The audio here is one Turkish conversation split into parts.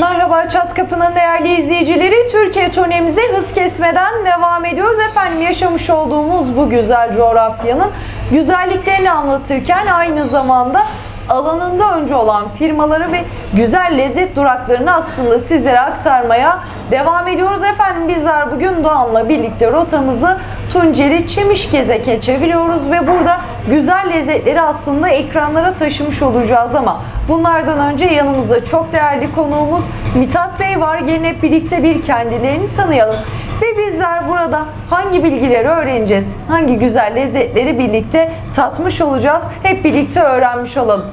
Merhaba Çat Kapı'nın değerli izleyicileri. Türkiye turnemize hız kesmeden devam ediyoruz. Efendim yaşamış olduğumuz bu güzel coğrafyanın güzelliklerini anlatırken aynı zamanda alanında önce olan firmaları ve güzel lezzet duraklarını aslında sizlere aktarmaya devam ediyoruz. Efendim bizler bugün Doğan'la birlikte rotamızı Tunceli Çemişgezek'e çeviriyoruz ve burada güzel lezzetleri aslında ekranlara taşımış olacağız ama bunlardan önce yanımızda çok değerli konuğumuz Mithat Bey var. Gelin hep birlikte bir kendilerini tanıyalım. Ve bizler burada hangi bilgileri öğreneceğiz, hangi güzel lezzetleri birlikte tatmış olacağız, hep birlikte öğrenmiş olalım.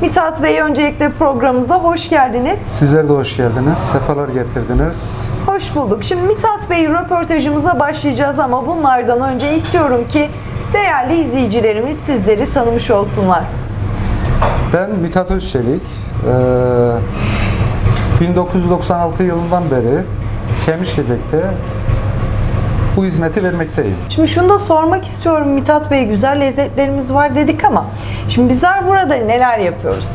Mithat Bey öncelikle programımıza hoş geldiniz. Sizler de hoş geldiniz. Sefalar getirdiniz. Hoş bulduk. Şimdi Mithat Bey röportajımıza başlayacağız ama bunlardan önce istiyorum ki değerli izleyicilerimiz sizleri tanımış olsunlar. Ben Mithat Özçelik. Ee, 1996 yılından beri Çemişgezek'te bu hizmeti vermekteyim. Şimdi şunu da sormak istiyorum Mithat Bey güzel lezzetlerimiz var dedik ama şimdi bizler burada neler yapıyoruz?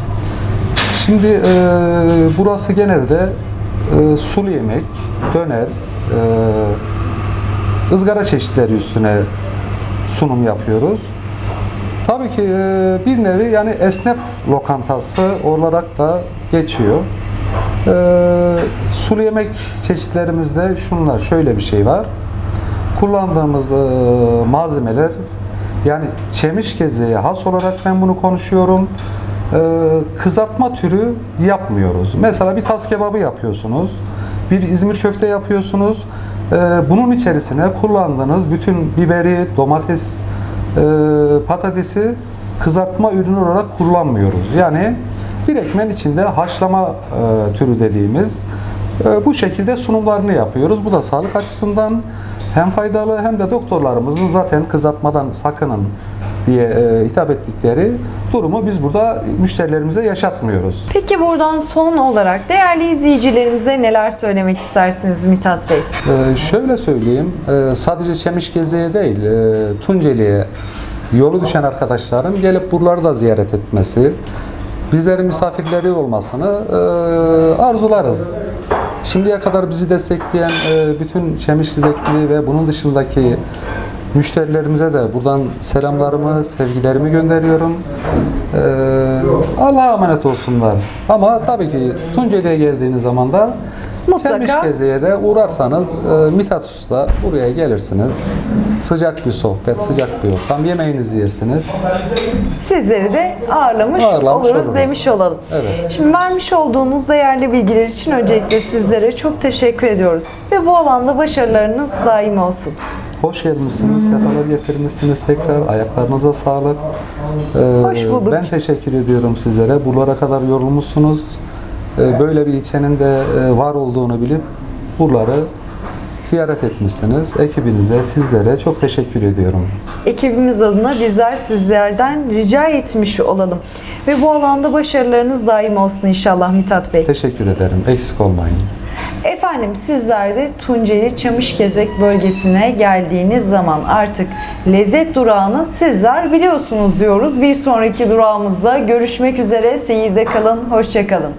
Şimdi e, burası genelde e, sulu yemek, döner, e, ızgara çeşitleri üstüne sunum yapıyoruz. Tabii ki e, bir nevi yani esnaf lokantası olarak da geçiyor. E, sulu yemek çeşitlerimizde şunlar, şöyle bir şey var. Kullandığımız e, malzemeler yani çemiş gezeğe has olarak ben bunu konuşuyorum. E, kızartma türü yapmıyoruz. Mesela bir tas kebabı yapıyorsunuz. Bir İzmir köfte yapıyorsunuz. E, bunun içerisine kullandığınız bütün biberi, domates, patatesi kızartma ürünü olarak kullanmıyoruz. Yani direktmen içinde haşlama türü dediğimiz bu şekilde sunumlarını yapıyoruz. Bu da sağlık açısından hem faydalı hem de doktorlarımızın zaten kızartmadan sakının diye e, hitap ettikleri durumu biz burada müşterilerimize yaşatmıyoruz. Peki buradan son olarak değerli izleyicilerimize neler söylemek istersiniz Mithat Bey? Ee, şöyle söyleyeyim, e, sadece Çemişgeze'ye değil, e, Tunceli'ye yolu düşen arkadaşların gelip buraları da ziyaret etmesi, bizlerin misafirleri olmasını e, arzularız. Şimdiye kadar bizi destekleyen e, bütün Çemişgezekli ve bunun dışındaki müşterilerimize de buradan selamlarımı, sevgilerimi gönderiyorum. Ee, Allah'a emanet olsunlar. Ama tabii ki Tunceli'ye geldiğiniz zaman da Mutlaka. Çemişgeze'ye de uğrarsanız e, Mithat Usta buraya gelirsiniz. Sıcak bir sohbet, sıcak bir ortam. Yemeğinizi yersiniz. Sizleri de ağırlamış, Ağırlamış oluruz, oluruz. demiş olalım. Evet. Şimdi vermiş olduğunuz değerli bilgiler için öncelikle sizlere çok teşekkür ediyoruz. Ve bu alanda başarılarınız daim olsun. Hoş gelmişsiniz, sefalar getirmişsiniz tekrar. Ayaklarınıza sağlık. Ee, Hoş bulduk. Ben teşekkür ediyorum sizlere. Buralara kadar yorulmuşsunuz. Ee, Böyle bir ilçenin de e, var olduğunu bilip buraları ziyaret etmişsiniz. Ekibinize, sizlere çok teşekkür ediyorum. Ekibimiz adına bizler sizlerden rica etmiş olalım. Ve bu alanda başarılarınız daim olsun inşallah Mithat Bey. Teşekkür ederim. Eksik olmayın. Efendim sizler de Tunceli Çamışgezek bölgesine geldiğiniz zaman artık lezzet durağını sizler biliyorsunuz diyoruz. Bir sonraki durağımızda görüşmek üzere. Seyirde kalın, hoşçakalın.